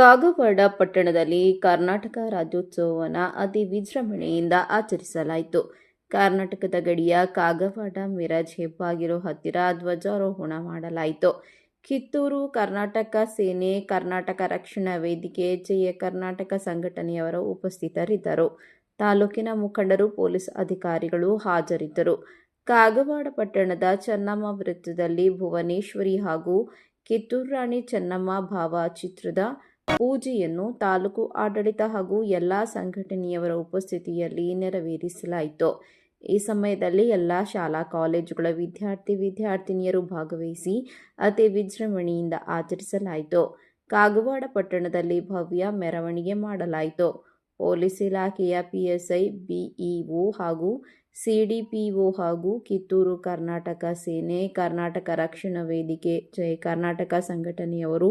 ಕಾಗವಾಡ ಪಟ್ಟಣದಲ್ಲಿ ಕರ್ನಾಟಕ ರಾಜ್ಯೋತ್ಸವವನ್ನು ಅತಿ ವಿಜೃಂಭಣೆಯಿಂದ ಆಚರಿಸಲಾಯಿತು. ಕರ್ನಾಟಕದ ಗಡಿಯ ಕಾಗವಾಡ ಮಿರಾಜ್ ಹೆಬ್ಬಾಗಿರೋ ಹತ್ತಿರ ಧ್ವಜಾರೋಹಣ ಮಾಡಲಾಯಿತು. ಕಿತ್ತೂರು ಕರ್ನಾಟಕ ಸೇನೆ ಕರ್ನಾಟಕ ರಕ್ಷಣಾ ವೇದಿಕೆ ಜಯ ಕರ್ನಾಟಕ ಸಂಘಟನೆಯವರು ಉಪಸ್ಥಿತರಿದ್ದರು. ತಾಲೂಕಿನ ಮುಖಂಡರು, ಪೊಲೀಸ್ ಅಧಿಕಾರಿಗಳು ಹಾಜರಿದ್ದರು. ಕಾಗವಾಡ ಪಟ್ಟಣದ ಚೆನ್ನಮ್ಮ ವೃತ್ತದಲ್ಲಿ ಭುವನೇಶ್ವರಿ ಹಾಗೂ ಕಿತ್ತೂರು ರಾಣಿ ಚೆನ್ನಮ್ಮ ಭಾವಚಿತ್ರದ ಪೂಜೆಯನ್ನು ತಾಲೂಕು ಆಡಳಿತ ಹಾಗೂ ಎಲ್ಲ ಸಂಘಟನೆಯವರ ಉಪಸ್ಥಿತಿಯಲ್ಲಿ ನೆರವೇರಿಸಲಾಯಿತು. ಈ ಸಮಯದಲ್ಲಿ ಎಲ್ಲ ಶಾಲಾ, ಕಾಲೇಜುಗಳ ವಿದ್ಯಾರ್ಥಿ ವಿದ್ಯಾರ್ಥಿನಿಯರು ಭಾಗವಹಿಸಿ ಅತಿ ವಿಜೃಂಭಣೆಯಿಂದ ಆಚರಿಸಲಾಯಿತು. ಕಾಗವಾಡ ಪಟ್ಟಣದಲ್ಲಿ ಭವ್ಯ ಮೆರವಣಿಗೆ ಮಾಡಲಾಯಿತು. ಪೊಲೀಸ್ ಇಲಾಖೆಯ ಪಿಎಸ್ಐ, ಬಿಇಒ ಹಾಗೂ ಸಿಡಿಪಿಒ ಹಾಗೂ ಕಿತ್ತೂರು ಕರ್ನಾಟಕ ಸೇನೆ, ಕರ್ನಾಟಕ ರಕ್ಷಣಾ ವೇದಿಕೆ ಜಯ ಕರ್ನಾಟಕ ಸಂಘಟನೆಯವರು